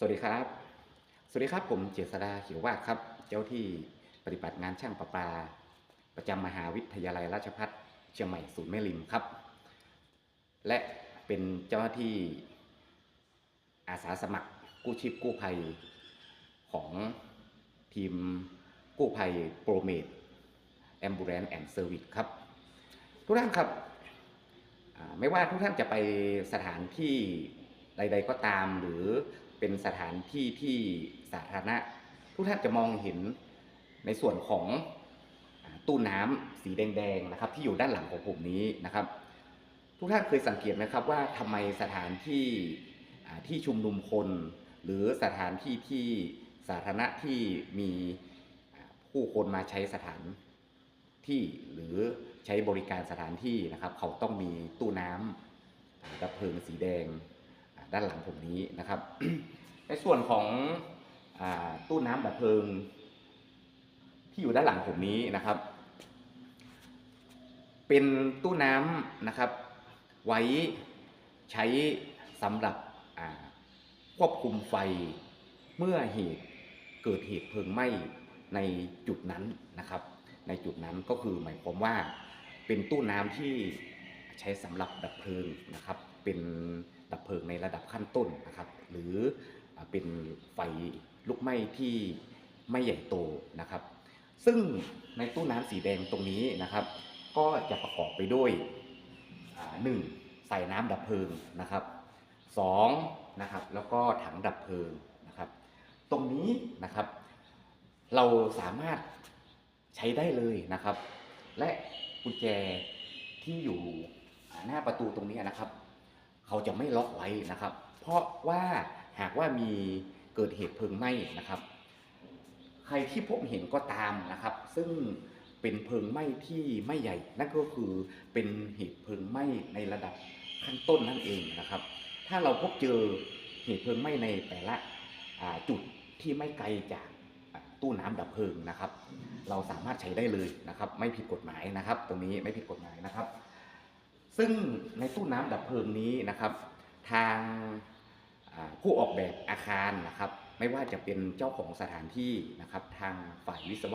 สวัสดีครับ สวัสดีครับผมเจษดาเขียววาดครับ เจ้าที่ปฏิบัติงานช่างประปา ประจำมหาวิทยาลัยราชภัฏเชียงใหม่ศูนย์แม่ริมครับ และเป็นเจ้าหน้าที่อาสาสมัครกู้ชีพกู้ภัย ของทีมกู้ภัยโปรเมดแอมบูเรนแอนด์เซอร์วิสครับ ทุกท่านครับ ไม่ว่าทุกท่านจะไปสถานที่ใด ๆก็ตามหรือ เป็นสถานที่ที่สาธารณะ ทุกท่านจะมองเห็นในส่วนของตู้น้ำสีแดงๆนะครับ ที่อยู่ด้านหลังของผมนี้นะครับ ทุกท่านเคยสังเกตไหมครับว่าทำไมสถานที่ที่ชุมนุมคน หรือสถานที่ที่สาธารณะที่มีผู้คนมาใช้สถานที่หรือใช้บริการสถานที่นะครับ เขาต้องมีตู้น้ำอ่าดับเพลิงสีแดง ด้านหลังผมนี้นะครับ ในส่วนของอตู้น้ำดับเพลิง ที่อยู่ด้านหลังผมนี้นะครับ เป็นตู้น้ำนะครับ ไว้ใช้สำหรับควบคุมไฟเมื่อเหตุเกิดเหตุเพลิงไหม้ในจุดนั้นนะครับ ในจุดนั้นก็คือหมายความว่าเป็นตู้น้ำที่ ใช้สำหรับดับเพลิงนะครับ เป็นดับเพลิงในระดับขั้นต้นนะครับ หรือเป็นไฟลุกไหม้ที่ไม่ใหญ่โตนะครับ ซึ่งในตู้น้ำสีแดงตรงนี้นะครับ ก็จะประกอบไปด้วยหนึ่งใส่น้ำดับเพลิงนะครับสองนะครับแล้วก็ถังดับเพลิงนะครับ ตรงนี้นะครับ เราสามารถใช้ได้เลยนะครับ และกุญแจที่อยู่ หน้าประตูตรงนี้นะครับ เขาจะไม่ล็อกไว้นะครับ เพราะว่าหากว่ามีเกิดเหตุเพลิงไหม้นะครับ ใครที่พบเห็นก็ตามนะครับ ซึ่งเป็นเพลิงไหม้ที่ไม่ใหญ่ นั่นก็คือเป็นเหตุเพลิงไหม้ในระดับขั้นต้นนั่นเองนะครับ ถ้าเราพบเจอเหตุเพลิงไหม้ในแต่ละจุดที่ไม่ไกลจากตู้น้ำดับเพลิงนะครับ เราสามารถใช้ได้เลยนะครับ ไม่ผิดกฎหมายนะครับ ตรงนี้ไม่ผิดกฎหมายนะครับ ซึ่งในตู้น้ำดับเพลิงนี้นะครับ ทางผู้ออกแบบอาคารนะครับ ไม่ว่าจะเป็นเจ้าของสถานที่นะครับ ทางฝ่ายวิศว